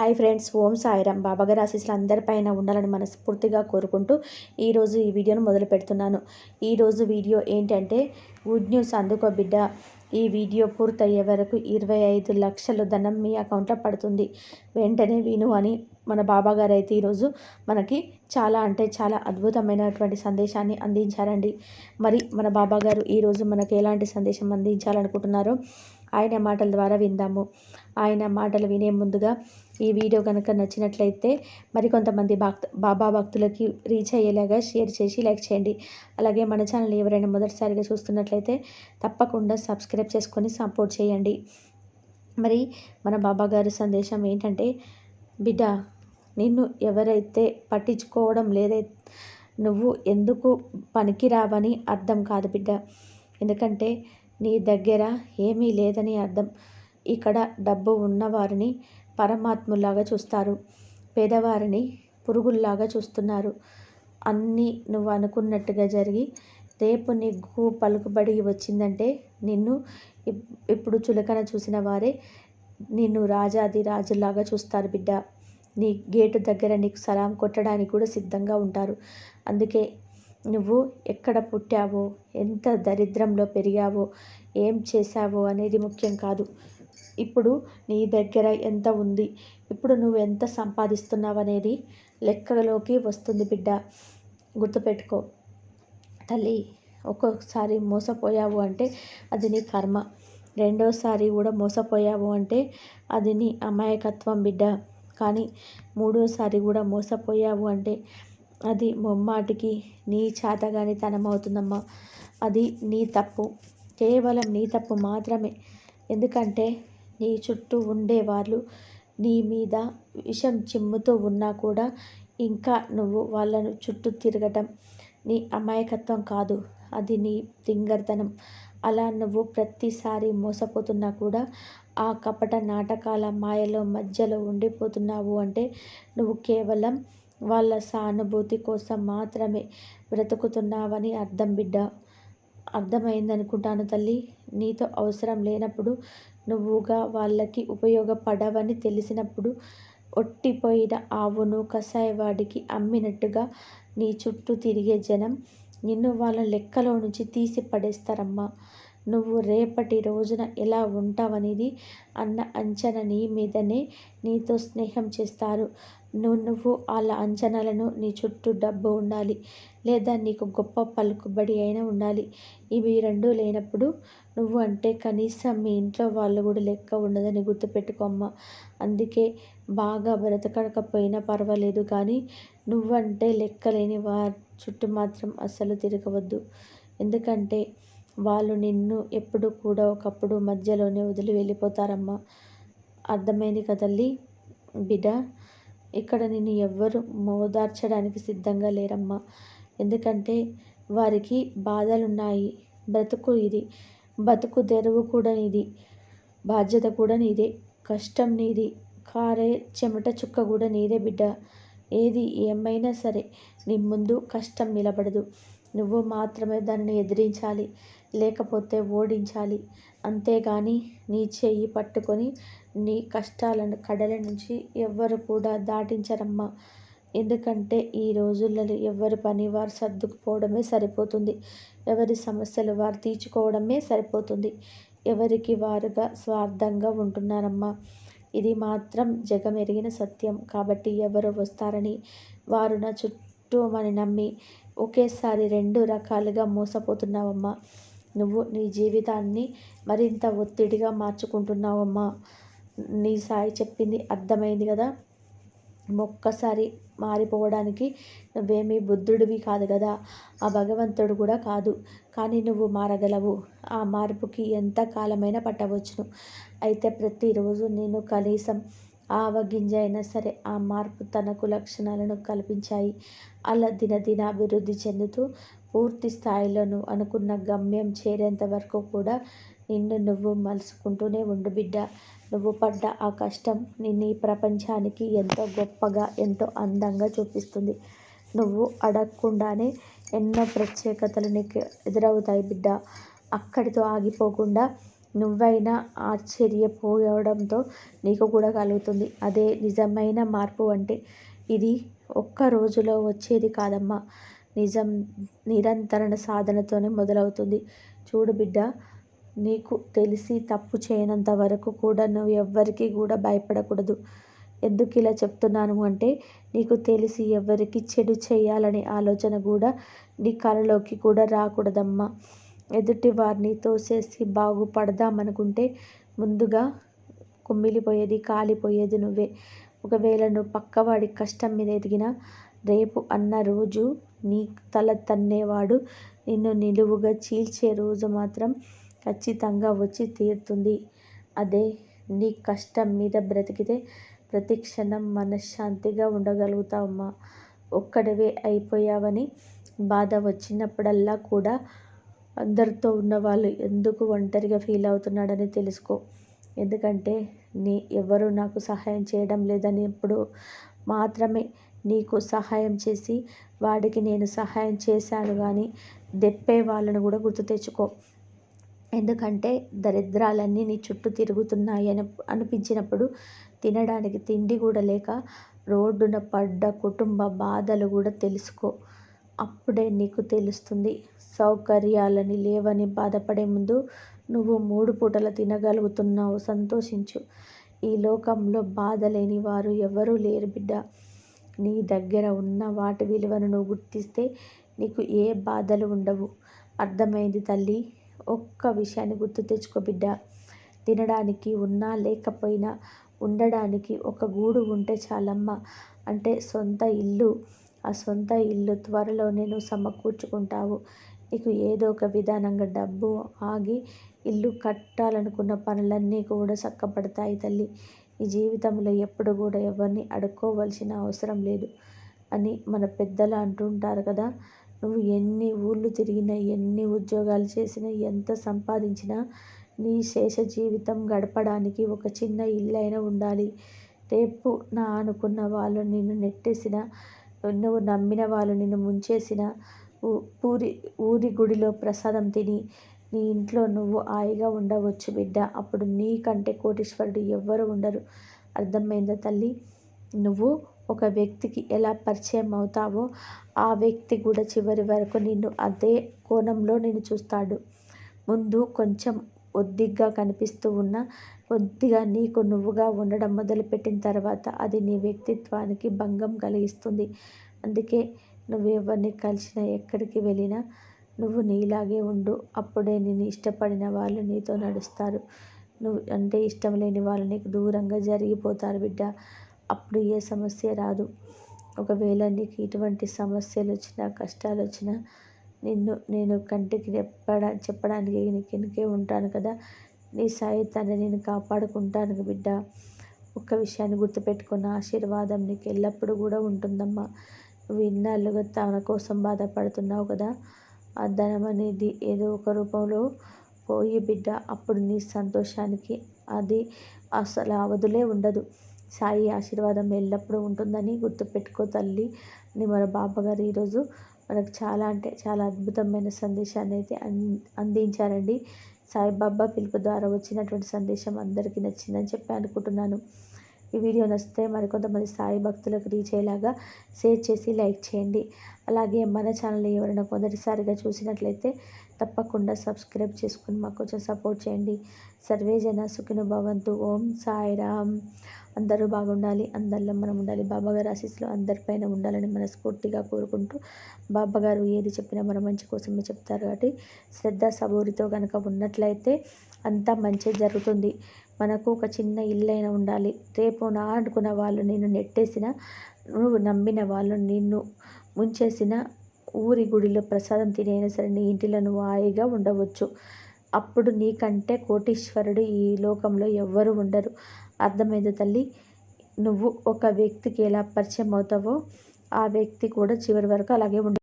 Hi friends ఓం సాయిరామ్. బాబాగారి ఆశీస్సులు అందరిపైన ఉండాలని మనస్ఫూర్తిగా కోరుకుంటూ ఈరోజు ఈ వీడియోను మొదలు పెడుతున్నాను. ఈరోజు వీడియో ఏంటంటే గుడ్ న్యూస్ అందుకో బిడ్డ. ఈ వీడియో పూర్తయ్యే వరకు ఇరవై ఐదు లక్షలు ధనం మీ అకౌంట్లో పడుతుంది. వెంటనే విను అని మన బాబాగారు అయితే ఈరోజు మనకి చాలా అంటే చాలా అద్భుతమైనటువంటి సందేశాన్ని అందించారండి. మరి మన బాబాగారు ఈరోజు మనకి ఎలాంటి సందేశం అందించాలనుకుంటున్నారో ఆయన మాటల ద్వారా విందాము. ఆయన మాటలు వినే ముందుగా ఈ వీడియో కనుక నచ్చినట్లయితే మరికొంతమంది భక్త బాబా భక్తులకి రీచ్ అయ్యేలాగా షేర్ చేసి లైక్ చేయండి. అలాగే మన ఛానల్ ఎవరైనా మొదటిసారిగా చూస్తున్నట్లయితే తప్పకుండా సబ్స్క్రైబ్ చేసుకొని సపోర్ట్ చేయండి. మరి మన బాబా గారి సందేశం ఏంటంటే బిడ్డ నిన్ను ఎవరైతే పట్టించుకోవడం లేదై నువ్వు ఎందుకు పనికిరావని అర్థం కాదు బిడ్డ. ఎందుకంటే నీ దగ్గర ఏమీ లేదని అర్థం. ఇక్కడ డబ్బు ఉన్నవారిని పరమాత్ములాగా చూస్తారు. పేదవారిని పురుగుల్లాగా చూస్తున్నారు. అన్నీ నువ్వు అనుకున్నట్టుగా జరిగి రేపు నీకు పలుకుబడి వచ్చిందంటే నిన్ను ఇప్పుడు చులకన చూసిన వారే నిన్ను రాజాది రాజులాగా చూస్తారు బిడ్డ. నీ గేటు దగ్గర నీకు సలాం కొట్టడానికి కూడా సిద్ధంగా ఉంటారు. అందుకే నువ్వు ఎక్కడ పుట్టావో ఎంత దరిద్రంలో పెరిగావో ఏం చేశావో అనేది ముఖ్యం కాదు. ఇప్పుడు నీ దగ్గర ఎంత ఉంది? ఇప్పుడు నువ్వు ఎంత సంపాదిస్తున్నావు అనేది లెక్కలోకి వస్తుంది బిడ్డ. గుర్తుపెట్టుకో. తల్లి ఒక్కొక్కసారి మోసపోయావు అంటే అది నీ కర్మ. రెండోసారి కూడా మోసపోయావు అంటే అది నీ అమాయకత్వం బిడ్డ. కానీ మూడోసారి కూడా మోసపోయావు అంటే అది మొమ్మాటికి నీ చేతగాని తనమవుతుందమ్మా అది నీ తప్పు. కేవలం నీ తప్పు మాత్రమే. ఎందుకంటే నీ చుట్టూ ఉండేవాళ్ళు. నీ మీద విషం చిమ్ముతూ ఉన్నా కూడా ఇంకా నువ్వు వాళ్ళను చుట్టూ తిరగటం నీ అమాయకత్వం కాదు. అది నీ తింగర్తనం అలా నువ్వు ప్రతిసారి మోసపోతున్నా కూడా ఆ కపట నాటకాల మాయలో మధ్యలో ఉండిపోతున్నావు అంటే నువ్వు కేవలం వాళ్ళ సానుభూతి కోసం మాత్రమే బ్రతుకుతున్నావని అర్థం బిడ్డ. అర్థమైందనుకుంటాను తల్లి. నీతో అవసరం లేనప్పుడు నువ్వుగా వాళ్ళకి ఉపయోగపడవని తెలిసినప్పుడు ఒట్టిపోయిన ఆవును కషాయవాడికి అమ్మినట్టుగా నీ చుట్టూ తిరిగే జనం నిన్ను వాళ్ళ లెక్కలో నుంచి తీసి పడేస్తారమ్మా నువ్వు రేపటి రోజున ఎలా ఉంటావనేది అన్న అంచనా నీ మీదనే నీతో స్నేహం చేస్తారు. నువ్వు నువ్వు వాళ్ళ అంచనాలను నీ చుట్టూ డబ్బు ఉండాలి లేదా నీకు గొప్ప పలుకుబడి అయినా ఉండాలి. ఇవి రెండు లేనప్పుడు నువ్వు అంటే కనీసం మీ ఇంట్లో వాళ్ళు కూడా లెక్క ఉండదని గుర్తుపెట్టుకోమ్మా అందుకే బాగా బ్రతకడకపోయినా పర్వాలేదు కానీ నువ్వంటే లెక్కలేని వారి చుట్టూ మాత్రం అస్సలు తిరగవద్దు. ఎందుకంటే వాళ్ళు నిన్ను ఎప్పుడు కూడా ఒకప్పుడు మధ్యలోనే వదిలి వెళ్ళిపోతారమ్మా. అర్థమైంది కదల్లి బిడ్డ ఇక్కడ నిన్ను ఎవ్వరు మోదార్చడానికి సిద్ధంగా లేరమ్మా. ఎందుకంటే వారికి బాధలున్నాయి. బ్రతుకు ఇది. బతుకు తెరువు కూడా నీది. బాధ్యత కూడా నీదే. కష్టం నీది. కారే చెమట చుక్క కూడా నీదే బిడ్డ. ఏది ఏమైనా సరే నీ ముందు కష్టం నిలబడదు. నువ్వు మాత్రమే దాన్ని ఎదిరించాలి లేకపోతే ఓడించాలి. అంతేగాని నీ చెయ్యి పట్టుకొని నీ కష్టాలను కడల నుంచి ఎవ్వరు కూడా దాటించరమ్మా. ఎందుకంటే ఈ రోజులలో ఎవరి పని వారు సర్దుకుపోవడమే సరిపోతుంది. ఎవరి సమస్యలు వారు తీర్చుకోవడమే సరిపోతుంది. ఎవరికి వారుగా స్వార్థంగా ఉంటున్నారమ్మా. ఇది మాత్రం జగమెరిగిన సత్యం. కాబట్టి ఎవరు వస్తారని వారు నా చుట్టూ అని నమ్మి ఒకేసారి రెండు రకాలుగా మోసపోతున్నావమ్మా. నువ్వు నీ జీవితాన్ని మరింత ఒత్తిడిగా మార్చుకుంటున్నావమ్మా. నీ సాయి చెప్పింది అర్థమైంది కదా? ఒక్కసారి మారిపోవడానికి నువ్వేమీ బుద్ధుడివి కాదు కదా ఆ భగవంతుడు కూడా కాదు. కానీ నువ్వు మారగలవు. ఆ మార్పుకి ఎంత కాలమైనా పట్టవచ్చును. అయితే ప్రతిరోజు నేను కనీసం ఆవగింజ అయినా సరే ఆ మార్పు తనకు లక్షణాలను కల్పించాయి. అలా దినదిన అభివృద్ధి చెందుతూ పూర్తి స్థాయిలో అనుకున్న గమ్యం చేరేంత వరకు కూడా నిన్ను నువ్వు మలుసుకుంటూనే ఉండు బిడ్డ. నువ్వు పడ్డ ఆ కష్టం నిన్ను ఈ ప్రపంచానికి ఎంతో గొప్పగా ఎంతో అందంగా చూపిస్తుంది. నువ్వు అడగకుండానే ఎన్నో ప్రత్యేకతలు నీకు ఎదురవుతాయి బిడ్డ. అక్కడితో ఆగిపోకుండా నువ్వైనా ఆశ్చర్యపోవడంతో నీకు కూడా కలుగుతుంది. అదే నిజమైన మార్పు అంటే ఇది ఒక్క రోజులో వచ్చేది కాదమ్మా. నిజం నిరంతరణ సాధనతోనే మొదలవుతుంది. చూడు బిడ్డ నీకు తెలిసి తప్పు చేయనంత వరకు కూడా నువ్వు ఎవ్వరికి కూడా భయపడకూడదు. ఎందుకు ఇలా చెప్తున్నాను అంటే నీకు తెలిసి ఎవరికి చెడు చేయాలనే ఆలోచన కూడా నీ కళలోకి కూడా రాకూడదమ్మా. ఎదుటి వారిని తోసేసి బాగుపడదామనుకుంటే ముందుగా కుమ్మిలిపోయేది కాలిపోయేది నువ్వే. ఒకవేళ నువ్వు పక్కవాడి కష్టం మీద ఎదిగినా రేపు అన్న రోజు నీ తల తన్నేవాడు నిన్ను నిలువుగా చీల్చే రోజు మాత్రం ఖచ్చితంగా వచ్చి తీరుతుంది. అదే నీ కష్టం మీద బ్రతికితే ప్రతి క్షణం మనశ్శాంతిగా ఉండగలుగుతావమ్మా. ఒక్కడివే అయిపోయావని బాధ వచ్చినప్పుడల్లా కూడా అందరితో ఉన్నవాళ్ళు ఎందుకు ఒంటరిగా ఫీల్ అవుతున్నాడని తెలుసుకో. ఎందుకంటే నీ ఎవరు నాకు సహాయం చేయడం లేదని ఎప్పుడు మాత్రమే నీకు సహాయం చేసి వాడికి నేను సహాయం చేశాను కానీ దెప్పే వాళ్ళను కూడా గుర్తు తెచ్చుకో. ఎందుకంటే దరిద్రాలన్నీ నీ చుట్టూ తిరుగుతున్నాయని అనిపించినప్పుడు తినడానికి తిండి కూడా లేక రోడ్డున పడ్డ కుటుంబ బాధలు కూడా తెలుసుకో. అప్పుడే నీకు తెలుస్తుంది సౌకర్యాలని లేవని బాధపడే ముందు నువ్వు మూడు పూటల తినగలుగుతున్నావు సంతోషించు. ఈ లోకంలో బాధ లేని వారు ఎవరూ లేరు బిడ్డ. నీ దగ్గర ఉన్న వాటి విలువను నువ్వు గుర్తిస్తే నీకు ఏ బాధలు ఉండవు. అర్థమైంది తల్లి? ఒక్క విషయాన్ని గుర్తు తెచ్చుకో బిడ్డ. తినడానికి ఉన్నా లేకపోయినా ఉండడానికి ఒక గూడు ఉంటే చాలమ్మ. అంటే సొంత ఇల్లు ఆ సొంత ఇల్లు త్వరలో నేను సమకూర్చుకుంటావు. నీకు ఏదో ఒక విధానంగా డబ్బు ఆగి ఇల్లు కట్టాలనుకున్న పనులన్నీ కూడా చక్కబడతాయి తల్లి. ఈ జీవితంలో ఎప్పుడు కూడా ఎవరిని అడుక్కోవలసిన అవసరం లేదు అని మన పెద్దలు అంటుంటారు కదా. నువ్వు ఎన్ని ఊళ్ళు తిరిగినా ఎన్ని ఉద్యోగాలు చేసినా ఎంత సంపాదించినా నీ శేష జీవితం గడపడానికి ఒక చిన్న ఇల్లైనా ఉండాలి. రేపు నా అనుకున్న వాళ్ళు నిన్ను నెట్టేసిన నువ్వు నమ్మిన వాళ్ళు నిన్ను ముంచేసిన ఊరి ఊరి గుడిలో ప్రసాదం తిని నీ ఇంట్లో నువ్వు హాయిగా ఉండవచ్చు బిడ్డ. అప్పుడు నీకంటే కోటీశ్వరుడు ఎవ్వరు ఉండరు. అర్థమైందా తల్లి? నువ్వు ఒక వ్యక్తికి ఎలా పరిచయం అవుతావో ఆ వ్యక్తి కూడా చివరి వరకు నిన్ను అదే కోణంలో నేను చూస్తాడు. ముందు కొంచెం ఒద్దిగ్గా కనిపిస్తూ ఉన్న కొద్దిగా నీకు నువ్వుగా ఉండడం మొదలుపెట్టిన తర్వాత అది నీ వ్యక్తిత్వానికి భంగం కలిగిస్తుంది. అందుకే నువ్వు ఎవరిని కలిసినా ఎక్కడికి వెళ్ళినా నువ్వు నీలాగే ఉండు. అప్పుడే నేను ఇష్టపడిన వాళ్ళు నీతో నడుస్తారు. నువ్వు అంటే ఇష్టం లేని వాళ్ళు నీకు దూరంగా జరిగిపోతారు బిడ్డ. అప్పుడు ఏ సమస్య రాదు. ఒకవేళ నీకు ఇటువంటి సమస్యలు వచ్చినా కష్టాలు వచ్చినా నిన్ను నేను కంటికి చెప్పడా చెప్పడానికి నీకు వెనుకే ఉంటాను కదా. నీ సాయి తండ్రి నేను కాపాడుకుంటాను బిడ్డ. ఒక్క విషయాన్ని గుర్తుపెట్టుకున్న ఆశీర్వాదం నీకు ఎల్లప్పుడూ కూడా ఉంటుందమ్మా. నువ్వు ఇన్నాళ్ళుగా తన కోసం బాధపడుతున్నావు కదా. ఆ ధనం అనేది ఏదో ఒక రూపంలో పోయి బిడ్డ అప్పుడు నీ సంతోషానికి అది అసలు అవధులే ఉండదు. సాయి ఆశీర్వాదం ఎల్లప్పుడూ ఉంటుందని గుర్తుపెట్టుకో తల్లి. అని మన బాబాగారు ఈరోజు మనకు చాలా అంటే చాలా అద్భుతమైన సందేశాన్ని అయితే అందించారండి. సాయిబాబా పిలుపు ద్వారా వచ్చినటువంటి సందేశం అందరికీ నచ్చిందని చెప్పి అనుకుంటున్నాను. ఈ వీడియో నచ్చితే మరికొంతమంది సాయి భక్తులకు రీచ్ అయ్యేలాగా షేర్ చేసి లైక్ చేయండి. అలాగే మన ఛానల్ ఎవరైనా మొదటిసారిగా చూసినట్లయితే తప్పకుండా సబ్స్క్రైబ్ చేసుకుని మాకు కొంచెం సపోర్ట్ చేయండి. సర్వే జన సుఖిన భవంతు. ఓం సాయిరామ్. అందరూ బాగుండాలి అందరిలో మనం ఉండాలి. బాబాగారు ఆశీస్సులు అందరిపైన ఉండాలని మనస్ఫూర్తిగా కోరుకుంటూ బాబాగారు ఏది చెప్పినా మన మంచి కోసమే చెప్తారు. కాబట్టి శ్రద్ధ సబూరితో కనుక ఉన్నట్లయితే అంతా మంచి జరుగుతుంది. మనకు ఒక చిన్న ఇల్లైనా ఉండాలి. రేపు నా అనుకున్న వాళ్ళు నేను నెట్టేసిన నువ్వు నమ్మిన వాళ్ళు నిన్ను ముంచేసిన ఊరి గుడిలో ప్రసాదం తినైనా సరే నీ ఇంటిలో నువ్వు హాయిగా ఉండవచ్చు. అప్పుడు నీకంటే కోటీశ్వరుడు ఈ లోకంలో ఎవ్వరు ఉండరు. అర్థమైంది తల్లి. నువ్వు ఒక వ్యక్తికి ఎలా పరిచయం అవుతావో ఆ వ్యక్తి కూడా చివరి వరకు అలాగే ఉండ